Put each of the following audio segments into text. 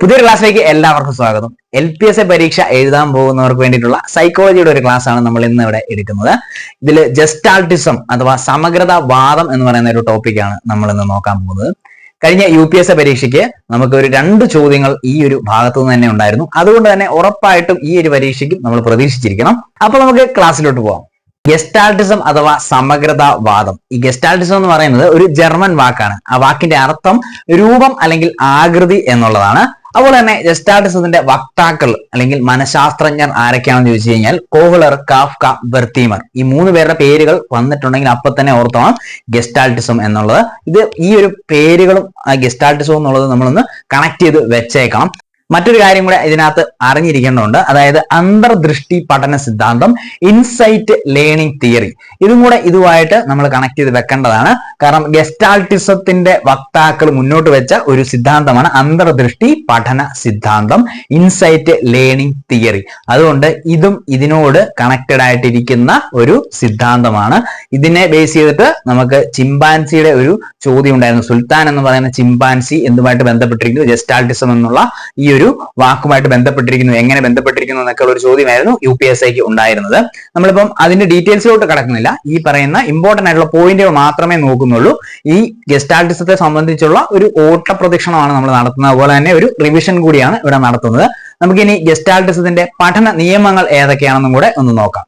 പുതിയ ക്ലാസ്സിലേക്ക് എല്ലാവർക്കും സ്വാഗതം. എൽ പി എസ് എ പരീക്ഷ എഴുതാൻ പോകുന്നവർക്ക് വേണ്ടിയിട്ടുള്ള സൈക്കോളജിയുടെ ഒരു ക്ലാസ് ആണ് നമ്മൾ ഇന്ന് ഇവിടെ എടുക്കുന്നത്. ഇതിൽ ജസ്റ്റാൾട്ടിസം അഥവാ സമഗ്രത വാദം എന്ന് പറയുന്ന ഒരു ടോപ്പിക്കാണ് നമ്മൾ ഇന്ന് നോക്കാൻ പോകുന്നത്. കഴിഞ്ഞ യു പി എസ് എ പരീക്ഷയ്ക്ക് നമുക്ക് ഒരു രണ്ട് ചോദ്യങ്ങൾ ഈ ഒരു ഭാഗത്തു നിന്ന് തന്നെ ഉണ്ടായിരുന്നു. അതുകൊണ്ട് തന്നെ ഉറപ്പായിട്ടും ഈ ഒരു പരീക്ഷയ്ക്കും നമ്മൾ പ്രതീക്ഷിച്ചിരിക്കണം. അപ്പൊ നമുക്ക് ക്ലാസ്സിലോട്ട് പോവാം. ഗെസ്റ്റാൾട്ടിസം അഥവാ സമഗ്രതാവാദം ഈ ഗെസ്റ്റാൾട്ടിസം എന്ന് പറയുന്നത് ഒരു ജർമ്മൻ വാക്കാണ്. ആ വാക്കിന്റെ അർത്ഥം രൂപം അല്ലെങ്കിൽ ആകൃതി എന്നുള്ളതാണ്. അതുപോലെ തന്നെ ജസ്റ്റാർട്ടിസത്തിന്റെ വക്താക്കൾ അല്ലെങ്കിൽ മനഃശാസ്ത്രജ്ഞർ ആരൊക്കെയാണെന്ന് ചോദിച്ചു കഴിഞ്ഞാൽ കോഹ്ലർ കാഫ്ക ബെർത്തീമർ ഈ മൂന്ന് പേരുടെ പേരുകൾ വന്നിട്ടുണ്ടെങ്കിൽ അപ്പൊ തന്നെ ഓർത്തോണം ഗെസ്റ്റാൾട്ടിസം എന്നുള്ളത്. ഇത് ഈ ഒരു പേരുകളും ഗെസ്റ്റാൾട്ടിസം എന്നുള്ളത് നമ്മളൊന്ന് കണക്ട് ചെയ്ത് വെച്ചേക്കണം. മറ്റൊരു കാര്യം കൂടെ ഇതിനകത്ത് അറിഞ്ഞിരിക്കേണ്ടതുണ്ട്. അതായത് അന്തർദൃഷ്ടി പഠന സിദ്ധാന്തം ഇൻസൈറ്റ് ലേണിംഗ് തിയറി ഇതും കൂടെ ഇതുമായിട്ട് നമ്മൾ കണക്ട് ചെയ്ത് വെക്കേണ്ടതാണ്. കാരണം ഗെസ്റ്റാൾട്ടിസത്തിന്റെ വക്താക്കൾ മുന്നോട്ട് വെച്ച ഒരു സിദ്ധാന്തമാണ് അന്തർദൃഷ്ടി പഠന സിദ്ധാന്തം ഇൻസൈറ്റ് ലേണിംഗ് തിയറി അതുകൊണ്ട് ഇതും ഇതിനോട് കണക്റ്റഡ് ആയിട്ടിരിക്കുന്ന ഒരു സിദ്ധാന്തമാണ്. ഇതിനെ ബേസ് ചെയ്തിട്ട് നമുക്ക് ചിമ്പാൻസിയുടെ ഒരു ചോദ്യം ഉണ്ടായിരുന്നു. സുൽത്താൻ എന്ന് പറയുന്ന ചിമ്പാൻസി എന്തുമായിട്ട് ബന്ധപ്പെട്ടിരിക്കുന്നു? ജെസ്റ്റാൾട്ടിസം എന്നുള്ള ഈ ഒരു വാക്കുമായിട്ട് ബന്ധപ്പെട്ടിരിക്കുന്നു എങ്ങനെ ബന്ധപ്പെട്ടിരിക്കുന്നു എന്നൊക്കെ ഉള്ള ഒരു ചോദ്യമായിരുന്നു യു പി എസ് ഐക്ക് ഉണ്ടായിരുന്നത്. നമ്മളിപ്പം അതിന്റെ ഡീറ്റെയിൽസിലോട്ട് കടക്കുന്നില്ല. ഈ പറയുന്ന ഇമ്പോർട്ടന്റ് ആയിട്ടുള്ള പോയിന്റുകൾ മാത്രമേ നോക്കുന്നുള്ളൂ. ഈ ഗെസ്റ്റാൾട്ടിസത്തെ സംബന്ധിച്ചുള്ള ഒരു ഓട്ട പ്രദക്ഷിണമാണ് നമ്മൾ നടത്തുന്നത്. അതുപോലെ തന്നെ ഒരു റിവിഷൻ കൂടിയാണ് ഇവിടെ നടത്തുന്നത്. നമുക്കിനി ഗെസ്റ്റാൾട്ടിസത്തിന്റെ പഠന നിയമങ്ങൾ ഏതൊക്കെയാണെന്നും കൂടെ ഒന്ന് നോക്കാം.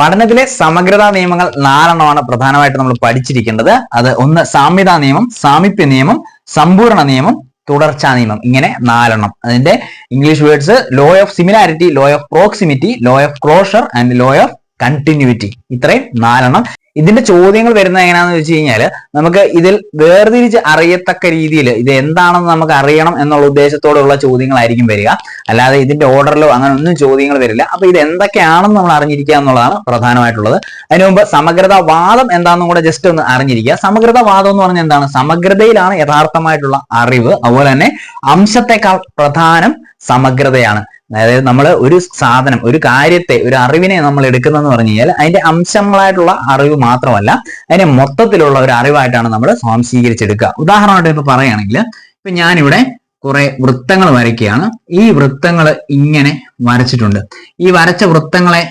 പഠനത്തിലെ സമഗ്രതാ നിയമങ്ങൾ നാലെണ്ണമാണ് പ്രധാനമായിട്ട് നമ്മൾ പഠിച്ചിരിക്കേണ്ടത്. അത് ഒന്ന് സാമ്യതാ നിയമം സാമീപ്യ നിയമം സമ്പൂർണ നിയമം തുടർച്ചാ നിയമം. ഇങ്ങനെ നാലെണ്ണം. അതിന്റെ English words law of similarity law of proximity law of closure and law of continuity ഇത്രയും നാലെണ്ണം. ഇതിന്റെ ചോദ്യങ്ങൾ വരുന്നത് എങ്ങനെയാണെന്ന് വെച്ച് കഴിഞ്ഞാൽ നമുക്ക് ഇതിൽ വേർതിരിച്ച് അറിയത്തക്ക രീതിയിൽ ഇത് എന്താണെന്ന് നമുക്ക് അറിയണം എന്നുള്ള ഉദ്ദേശത്തോടുള്ള ചോദ്യങ്ങളായിരിക്കും വരിക. അല്ലാതെ ഇതിന്റെ ഓർഡറിലോ അങ്ങനെ ഒന്നും ചോദ്യങ്ങൾ വരില്ല. അപ്പൊ ഇത് എന്തൊക്കെയാണെന്ന് നമ്മൾ അറിഞ്ഞിരിക്കുക എന്നുള്ളതാണ് പ്രധാനമായിട്ടുള്ളത്. അതിനു മുമ്പ് സമഗ്രത വാദം എന്താണെന്നും കൂടെ ജസ്റ്റ് ഒന്ന് അറിഞ്ഞിരിക്കുക. സമഗ്രത വാദം എന്ന് പറഞ്ഞാൽ എന്താണ്? സമഗ്രതയിലാണ് യഥാർത്ഥമായിട്ടുള്ള അറിവ്. അതുപോലെ തന്നെ അംശത്തെക്കാൾ പ്രധാനം സമഗ്രതയാണ്. അതായത് നമ്മൾ ഒരു സാധനം ഒരു കാര്യത്തെ ഒരു അറിവിനെ നമ്മൾ എടുക്കുന്നതെന്ന് പറഞ്ഞു കഴിഞ്ഞാൽ അതിന്റെ അംശങ്ങളായിട്ടുള്ള അറിവ് മാത്രമല്ല അതിനെ മൊത്തത്തിലുള്ള ഒരു അറിവായിട്ടാണ് നമ്മൾ സ്വാംശീകരിച്ചെടുക്കുക. ഉദാഹരണമായിട്ട് ഇപ്പൊ പറയുകയാണെങ്കിൽ ഇപ്പൊ ഞാനിവിടെ കുറെ വൃത്തങ്ങൾ വരയ്ക്കുകയാണ്. ഈ വൃത്തങ്ങൾ ഇങ്ങനെ വരച്ചിട്ടുണ്ട്. ഈ വരച്ച വൃത്തങ്ങളെ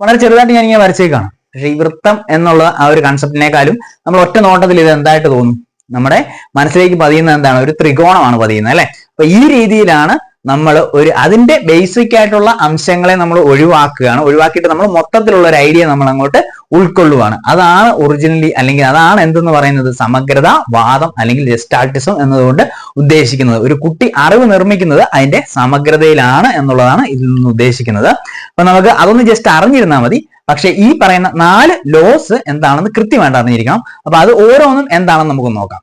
വളരെ ചെറുതായിട്ട് ഞാൻ ഇങ്ങനെ വരച്ചേക്കാണ്. പക്ഷെ ഈ വൃത്തം എന്നുള്ള ആ ഒരു കൺസെപ്റ്റിനേക്കാളും നമ്മൾ ഒറ്റ നോട്ടത്തിൽ ഇത് എന്തായിട്ട് തോന്നും? നമ്മുടെ മനസ്സിലേക്ക് പതിയുന്നത് എന്താണ്? ഒരു ത്രികോണമാണ് പതിയുന്നത് അല്ലെ? അപ്പൊ ഈ രീതിയിലാണ് നമ്മൾ ഒരു അതിന്റെ ബേസിക് ആയിട്ടുള്ള അംശങ്ങളെ നമ്മൾ ഒഴിവാക്കുകയാണ്. ഒഴിവാക്കിയിട്ട് നമ്മൾ മൊത്തത്തിലുള്ള ഒരു ഐഡിയ നമ്മൾ അങ്ങോട്ട് ഉൾക്കൊള്ളുവാണ്. അതാണ് ഒറിജിനലി അല്ലെങ്കിൽ അതാണ് എന്തെന്ന് പറയുന്നത്? സമഗ്രത വാദം അല്ലെങ്കിൽ ജസ്റ്റാൾട്ടിസം എന്നതുകൊണ്ട് ഉദ്ദേശിക്കുന്നത്. ഒരു കുട്ടി അറിവ് നിർമ്മിക്കുന്നത് അതിന്റെ സമഗ്രതയിലാണ് എന്നുള്ളതാണ് ഇതിൽ നിന്ന് ഉദ്ദേശിക്കുന്നത്. അപ്പൊ നമുക്ക് അതൊന്ന് ജസ്റ്റ് അറിഞ്ഞിരുന്നാൽ മതി. പക്ഷെ ഈ പറയുന്ന നാല് ലോസ് എന്താണെന്ന് കൃത്യമായിട്ട് അറിഞ്ഞിരിക്കണം. അപ്പൊ അത് ഓരോന്നും എന്താണെന്ന് നമുക്ക് നോക്കാം.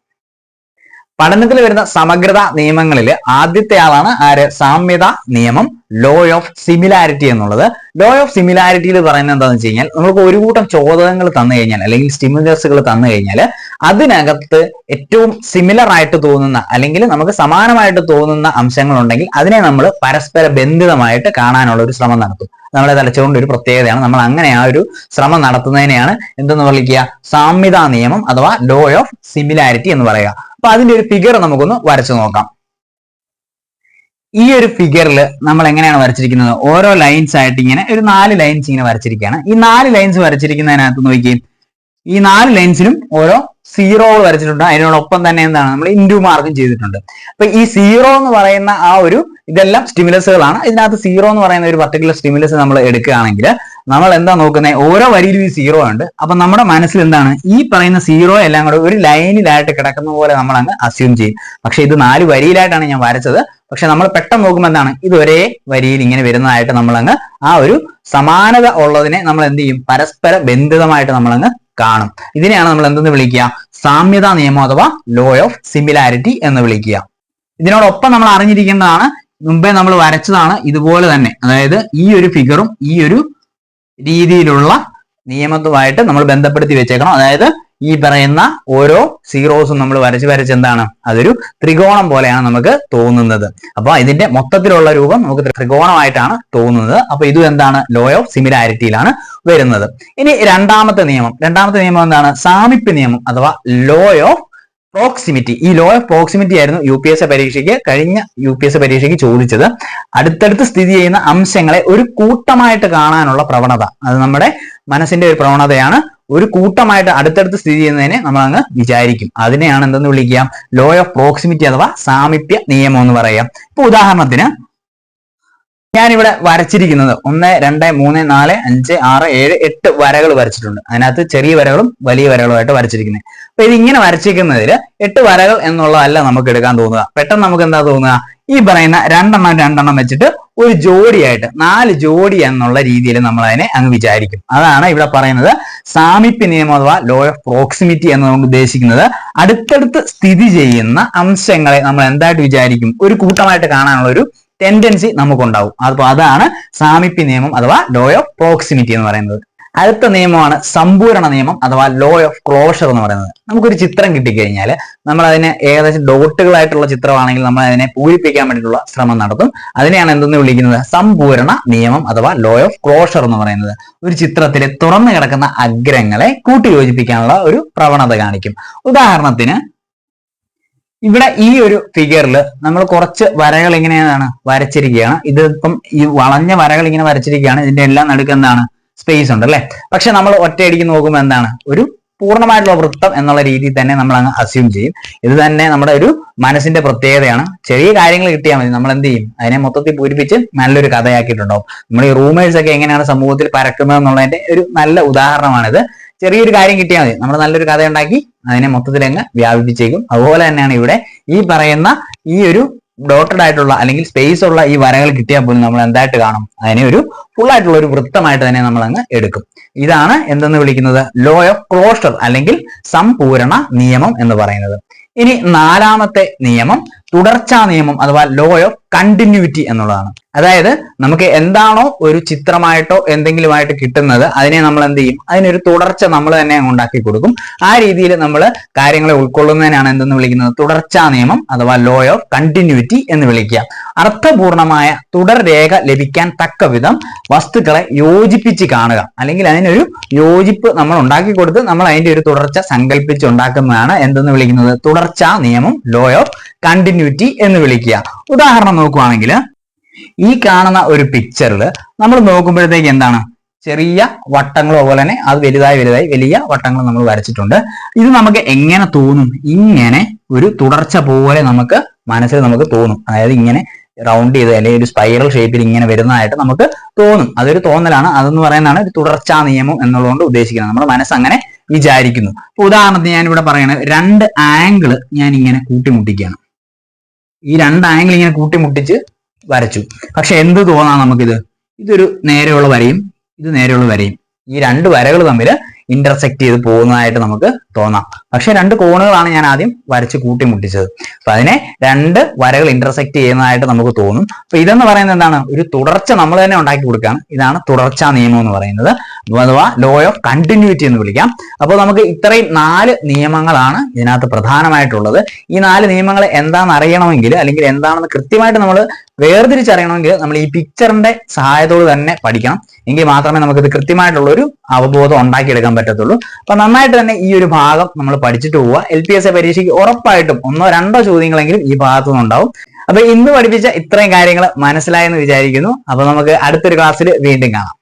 പഠനത്തിൽ വരുന്ന സമഗ്രത നിയമങ്ങളിൽ ആദ്യത്തെ ആളാണ് ആര്? സാമ്യത നിയമം ലോ ഓഫ് സിമിലാരിറ്റി എന്നുള്ളത്. ലോ ഓഫ് സിമിലാരിറ്റിയിൽ പറയുന്നത് എന്താണെന്ന് വെച്ച് കഴിഞ്ഞാൽ നമുക്ക് ഒരു കൂട്ടം ചോദകങ്ങൾ തന്നു കഴിഞ്ഞാൽ അല്ലെങ്കിൽ സ്റ്റിമുലസുകൾ തന്നു കഴിഞ്ഞാൽ അതിനകത്ത് ഏറ്റവും സിമിലർ ആയിട്ട് തോന്നുന്ന അല്ലെങ്കിൽ നമുക്ക് സമാനമായിട്ട് തോന്നുന്ന അംശങ്ങൾ ഉണ്ടെങ്കിൽ അതിനെ നമ്മൾ പരസ്പര ബന്ധിതമായിട്ട് കാണാനുള്ള ഒരു ശ്രമം നടത്തും. നമ്മളെ തലച്ചുകൊണ്ട് ഒരു പ്രത്യേകതയാണ്. നമ്മൾ അങ്ങനെ ആ ഒരു ശ്രമം നടത്തുന്നതിനെയാണ് എന്തെന്ന് വിളിക്കുക? സാമ്യതാ നിയമം അഥവാ ലോ ഓഫ് സിമിലാരിറ്റി എന്ന് പറയുക. അപ്പൊ അതിന്റെ ഒരു ഫിഗർ നമുക്കൊന്ന് വരച്ചു നോക്കാം. ഈ ഒരു ഫിഗറിൽ നമ്മൾ എങ്ങനെയാണ് വരച്ചിരിക്കുന്നത്? ഓരോ ലൈൻസ് ആയിട്ട് ഇങ്ങനെ ഒരു നാല് ലൈൻസ് ഇങ്ങനെ വരച്ചിരിക്കുകയാണ്. ഈ നാല് ലൈൻസ് വരച്ചിരിക്കുന്നതിനകത്ത് നോക്കി ഈ നാല് ലൈൻസിലും ഓരോ സീറോകൾ വരച്ചിട്ടുണ്ട്. അതിനോടൊപ്പം തന്നെ എന്താണ്? നമ്മൾ ഇൻഡു മാർക്കും ചെയ്തിട്ടുണ്ട്. അപ്പൊ ഈ സീറോ എന്ന് പറയുന്ന ആ ഒരു ഇതെല്ലാം സ്റ്റിമുലസുകളാണ് ഇതിനകത്ത് സീറോ എന്ന് പറയുന്ന ഒരു പർട്ടിക്കുലർ സ്റ്റിമുലസ് നമ്മൾ എടുക്കുകയാണെങ്കിൽ നമ്മൾ എന്താ നോക്കുന്നത് ഓരോ വരിയിലും ഈ സീറോ ഉണ്ട്. അപ്പൊ നമ്മുടെ മനസ്സിൽ എന്താണ്? ഈ പറയുന്ന സീറോ എല്ലാം കൂടെ ഒരു ലൈനിലായിട്ട് കിടക്കുന്ന പോലെ നമ്മൾ അങ്ങ് അസ്യൂം ചെയ്യും. പക്ഷെ ഇത് നാല് വരിയിലായിട്ടാണ് ഞാൻ വരച്ചത്. പക്ഷെ നമ്മൾ പെട്ടെന്ന് നോക്കുമ്പോൾ എന്താണ്? ഇത് ഒരേ വരിയിൽ ഇങ്ങനെ വരുന്നതായിട്ട് നമ്മൾ അങ്ങ് ആ ഒരു സമാനത ഉള്ളതിനെ നമ്മൾ എന്ത് ചെയ്യും? പരസ്പര ബന്ധിതമായിട്ട് നമ്മൾ അങ്ങ് കാണും. ഇതിനെയാണ് നമ്മൾ എന്തെന്ന് വിളിക്കുക? സാമ്യതാ നിയമം അഥവാ ലോ ഓഫ് സിമിലാരിറ്റി എന്ന് വിളിക്കുക. ഇതിനോടൊപ്പം നമ്മൾ അറിഞ്ഞിരിക്കേണ്ടതാണ് മുമ്പേ നമ്മൾ വരച്ചതാണ് ഇതുപോലെ തന്നെ. അതായത് ഈ ഒരു ഫിഗറും ഈ ഒരു രീതിയിലുള്ള നിയമത്തുമായിട്ട് നമ്മൾ ബന്ധപ്പെടുത്തി വെച്ചേക്കണം. അതായത് ഈ പറയുന്ന ഓരോ സീറോസും നമ്മൾ വരച്ച് വരച്ച് എന്താണ്? അതൊരു ത്രികോണം പോലെയാണ് നമുക്ക് തോന്നുന്നത്. അപ്പൊ ഇതിന്റെ മൊത്തത്തിലുള്ള രൂപം നമുക്ക് ത്രികോണമായിട്ടാണ് തോന്നുന്നത്. അപ്പൊ ഇതും എന്താണ്? ലോ ഓഫ് സിമിലാരിറ്റിയിലാണ് വരുന്നത്. ഇനി രണ്ടാമത്തെ നിയമം. രണ്ടാമത്തെ നിയമം എന്താണ്? സാമീപ്യ നിയമം അഥവാ ലോ ഓഫ് പ്രോക്സിമിറ്റി ഈ ലോ ഓഫ് പ്രോക്സിമിറ്റി ആയിരുന്നു യു പി എസ് എ പരീക്ഷയ്ക്ക് കഴിഞ്ഞ യു പി എസ് എ പരീക്ഷയ്ക്ക് ചോദിച്ചത്. അടുത്തടുത്ത് സ്ഥിതി ചെയ്യുന്ന അംശങ്ങളെ ഒരു കൂട്ടമായിട്ട് കാണാനുള്ള പ്രവണത. അത് നമ്മുടെ മനസ്സിന്റെ ഒരു പ്രവണതയാണ്. ഒരു കൂട്ടമായിട്ട് അടുത്തടുത്ത് സ്ഥിതി ചെയ്യുന്നതിനെ നമ്മൾ അങ്ങ് വിചാരിക്കും. അതിനെയാണ് എന്തെന്ന് വിളിക്കാം? ലോ ഓഫ് പ്രോക്സിമിറ്റി അഥവാ സാമീപ്യ നിയമം എന്ന് പറയാം. ഇപ്പൊ ഉദാഹരണത്തിന് ഞാനിവിടെ വരച്ചിരിക്കുന്നത് ഒന്ന് രണ്ട് മൂന്ന് നാല് അഞ്ച് ആറ് ഏഴ് എട്ട് വരകൾ വരച്ചിട്ടുണ്ട്. അതിനകത്ത് ചെറിയ വരകളും വലിയ വരകളുമായിട്ട് വരച്ചിരിക്കുന്നത് അപ്പൊ ഇത് ഇങ്ങനെ വരച്ചിരിക്കുന്നതിൽ എട്ട് വരകൾ എന്നുള്ളതല്ല നമുക്ക് എടുക്കാൻ തോന്നുക. പെട്ടെന്ന് നമുക്ക് എന്താ തോന്നുക? ഈ പറയുന്ന രണ്ടെണ്ണം രണ്ടെണ്ണം വെച്ചിട്ട് ഒരു ജോഡിയായിട്ട് നാല് ജോഡി എന്നുള്ള രീതിയിൽ നമ്മൾ അതിനെ അങ്ങ് വിചാരിക്കും. അതാണ് ഇവിടെ പറയുന്നത് സാമീപ്യ നിയമം അഥവാ ലോ ഓഫ് പ്രോക്സിമിറ്റി എന്ന് നമുക്ക് ഉദ്ദേശിക്കുന്നത് അടുത്തടുത്ത് സ്ഥിതി ചെയ്യുന്ന അംശങ്ങളെ നമ്മൾ എന്തായിട്ട് വിചാരിക്കും? ഒരു കൂട്ടമായിട്ട് കാണാനുള്ള ഒരു ടെൻഡൻസി നമുക്കുണ്ടാവും. അപ്പോൾ അതാണ് സാമീപ്യ നിയമം അഥവാ ലോ ഓഫ് പ്രോക്സിമിറ്റി എന്ന് പറയുന്നത്. അടുത്ത നിയമമാണ് സമ്പൂരണ നിയമം അഥവാ ലോ ഓഫ് ക്ലോഷർ എന്ന് പറയുന്നത്. നമുക്കൊരു ചിത്രം കിട്ടിക്കഴിഞ്ഞാൽ നമ്മൾ അതിനെ ഏകദേശം ഡോട്ടുകളായിട്ടുള്ള ചിത്രമാണെങ്കിൽ നമ്മൾ അതിനെ പൂരിപ്പിക്കാൻ വേണ്ടിയിട്ടുള്ള ശ്രമം നടത്തും. അതിനെയാണ് എന്തെന്ന് വിളിക്കുന്നത്? സമ്പൂരണ നിയമം അഥവാ ലോ ഓഫ് ക്ലോഷർ എന്ന് പറയുന്നത്. ഒരു ചിത്രത്തിലെ തുറന്നു കിടക്കുന്ന അഗ്രങ്ങളെ കൂട്ടിയോജിപ്പിക്കാനുള്ള ഒരു പ്രവണത കാണിക്കും. ഉദാഹരണത്തിന് ഇവിടെ ഈ ഒരു ഫിഗറിൽ നമ്മൾ കുറച്ച് വരകൾ ഇങ്ങനെയാണ് വരച്ചിരിക്കുകയാണ്. ഇത് ഇപ്പം ഈ വളഞ്ഞ വരകൾ ഇങ്ങനെ വരച്ചിരിക്കുകയാണ്. ഇതിന്റെ എല്ലാം നടുക്ക് എന്താണ്? സ്പേസ് ഉണ്ട് അല്ലെ? പക്ഷെ നമ്മൾ ഒറ്റയടിക്ക് നോക്കുമ്പോൾ എന്താണ്? ഒരു പൂർണമായിട്ടുള്ള വൃത്തം എന്നുള്ള രീതിയിൽ തന്നെ നമ്മൾ അങ്ങ് അസ്യൂം ചെയ്യും. ഇത് തന്നെ നമ്മുടെ ഒരു മനസ്സിന്റെ പ്രത്യേകതയാണ്. ചെറിയ കാര്യങ്ങൾ കിട്ടിയാൽ മതി. നമ്മൾ എന്ത് ചെയ്യും? അതിനെ മൊത്തത്തിൽ പൂരിപ്പിച്ച് നല്ലൊരു കഥയാക്കിയിട്ടുണ്ടാവും. നമ്മൾ ഈ റൂമേഴ്സ് ഒക്കെ എങ്ങനെയാണ് സമൂഹത്തിൽ പരക്കുന്നത് എന്നുള്ളതിന്റെ ഒരു നല്ല ഉദാഹരണമാണിത്. ചെറിയൊരു കാര്യം കിട്ടിയാൽ മതി. നമ്മൾ നല്ലൊരു കഥ ഉണ്ടാക്കി അതിനെ മൊത്തത്തിൽ അങ്ങ് വ്യാപിപ്പിച്ചേക്കും. അതുപോലെ തന്നെയാണ് ഇവിടെ ഈ പറയുന്ന ഈ ഒരു ഡോട്ടഡ് ആയിട്ടുള്ള അല്ലെങ്കിൽ സ്പേസ് ഉള്ള ഈ വരകൾ കിട്ടിയാൽ പോലും നമ്മൾ എന്തായിട്ട് കാണും? അതിനെ ഒരു ഫുൾ ആയിട്ടുള്ള ഒരു വൃത്തമായിട്ട് തന്നെ നമ്മൾ അങ്ങ് എടുക്കും. ഇതാണ് എന്തെന്ന് വിളിക്കുന്നത്? ലോ ഓഫ് ക്ലോഷർ അല്ലെങ്കിൽ സമ്പൂരണ നിയമം എന്ന് പറയുന്നത്. ഇനി നാലാമത്തെ നിയമം തുടർച്ചാ നിയമം അഥവാ ലോ ഓഫ് കണ്ടിന്യൂറ്റി എന്നുള്ളതാണ്. അതായത് നമുക്ക് എന്താണോ ഒരു ചിത്രമായിട്ടോ എന്തെങ്കിലുമായിട്ട് കിട്ടുന്നത് അതിനെ നമ്മൾ എന്ത് ചെയ്യും? അതിനൊരു തുടർച്ച നമ്മൾ തന്നെ ഉണ്ടാക്കി കൊടുക്കും. ആ രീതിയിൽ നമ്മൾ കാര്യങ്ങളെ ഉൾക്കൊള്ളുന്നതിനാണ് എന്തെന്ന് വിളിക്കുന്നത്? തുടർച്ചാ നിയമം അഥവാ ലോ ഓഫ് കണ്ടിന്യൂറ്റി എന്ന് വിളിക്കുക. അർത്ഥപൂർണമായ തുടർരേഖ ലഭിക്കാൻ തക്ക വിധം വസ്തുക്കളെ യോജിപ്പിച്ച് കാണുക. അല്ലെങ്കിൽ അതിനൊരു യോജിപ്പ് നമ്മൾ ഉണ്ടാക്കി കൊടുത്ത് നമ്മൾ അതിന്റെ ഒരു തുടർച്ച സങ്കല്പിച്ച് ഉണ്ടാക്കുന്നതാണ് എന്തെന്ന് വിളിക്കുന്നത്? തുടർച്ചാ നിയമം ലോ ഓഫ് കണ്ടിന്യൂറ്റി എന്ന് വിളിക്കുക. ഉദാഹരണം നോക്കുവാണെങ്കിൽ ഈ കാണുന്ന ഒരു പിക്ചറിൽ നമ്മൾ നോക്കുമ്പോഴത്തേക്ക് എന്താണ്? ചെറിയ വട്ടങ്ങൾ പോലെ തന്നെ അത് വലുതായി വലുതായി വലിയ വട്ടങ്ങൾ നമ്മൾ വരച്ചിട്ടുണ്ട്. ഇത് നമുക്ക് എങ്ങനെ തോന്നും? ഇങ്ങനെ ഒരു തുടർച്ച പോലെ നമുക്ക് മനസ്സിൽ നമുക്ക് തോന്നും. അതായത് ഇങ്ങനെ റൗണ്ട് ചെയ്ത് അല്ലെങ്കിൽ ഒരു സ്പൈറൽ ഷേപ്പിൽ ഇങ്ങനെ വരുന്നതായിട്ട് നമുക്ക് തോന്നും. അതൊരു തോന്നലാണ്. അതെന്ന് പറയുന്നതാണ് ഒരു തുടർച്ചാ നിയമം എന്നുള്ളതുകൊണ്ട് ഉദ്ദേശിക്കുന്നത്. നമ്മുടെ മനസ്സ് അങ്ങനെ വിചാരിക്കുന്നു. ഉദാഹരണത്തിന് ഞാൻ ഇവിടെ പറയണത് രണ്ട് ആംഗിൾ ഞാൻ ഇങ്ങനെ കൂട്ടിമുട്ടിക്കുകയാണ്. ഈ രണ്ട് ആംഗിൾ ഇങ്ങനെ കൂട്ടിമുട്ടിച്ച് വരച്ചു. പക്ഷെ എന്ത് തോന്നാം നമുക്കിത്? ഇതൊരു നേരെയുള്ള വരയും ഇത് നേരെയുള്ള വരയും. ഈ രണ്ട് വരകൾ തമ്മിൽ ഇന്റർസെക്ട് ചെയ്ത് പോകുന്നതായിട്ട് നമുക്ക് തോന്നാം. പക്ഷെ രണ്ട് കോണുകളാണ് ഞാൻ ആദ്യം വരച്ച് കൂട്ടിമുട്ടിച്ചത്. അപ്പൊ അതിനെ രണ്ട് വരകൾ ഇന്റർസെക്ട് ചെയ്യുന്നതായിട്ട് നമുക്ക് തോന്നും. അപ്പൊ ഇതെന്ന് പറയുന്നത് എന്താണ്? ഒരു തുടർച്ച നമ്മൾ തന്നെ ഉണ്ടാക്കി കൊടുക്കുകയാണ്. ഇതാണ് തുടർച്ചാ നിയമം എന്ന് പറയുന്നത്. അഥവാ ലോ ഓഫ് കണ്ടിന്യൂറ്റി എന്ന് വിളിക്കാം. അപ്പോൾ നമുക്ക് ഇത്രയും നാല് നിയമങ്ങളാണ് ഇതിനകത്ത് പ്രധാനമായിട്ടുള്ളത്. ഈ നാല് നിയമങ്ങൾ എന്താണെന്ന് അറിയണമെങ്കിൽ അല്ലെങ്കിൽ എന്താണെന്ന് കൃത്യമായിട്ട് നമ്മൾ വേർതിരിച്ചറിയണമെങ്കിൽ നമ്മൾ ഈ പിക്ചറിന്റെ സഹായത്തോട് തന്നെ പഠിക്കണം. എങ്കിൽ മാത്രമേ നമുക്കിത് കൃത്യമായിട്ടുള്ള ഒരു അവബോധം ഉണ്ടാക്കിയെടുക്കാൻ പറ്റത്തുള്ളൂ. അപ്പൊ നന്നായിട്ട് തന്നെ ഈ ഒരു ഭാഗം നമ്മൾ പഠിച്ചിട്ട് പോവുക. എൽ പി എസ് എ പരീക്ഷയ്ക്ക് ഉറപ്പായിട്ടും ഒന്നോ രണ്ടോ ചോദ്യങ്ങളെങ്കിലും ഈ ഭാഗത്തു നിന്നുണ്ടാവും അപ്പൊ ഇന്ന് പഠിപ്പിച്ച ഇത്രയും കാര്യങ്ങൾ മനസ്സിലായെന്ന് വിചാരിക്കുന്നു. അപ്പൊ നമുക്ക് അടുത്തൊരു ക്ലാസ്സിൽ വീണ്ടും കാണാം.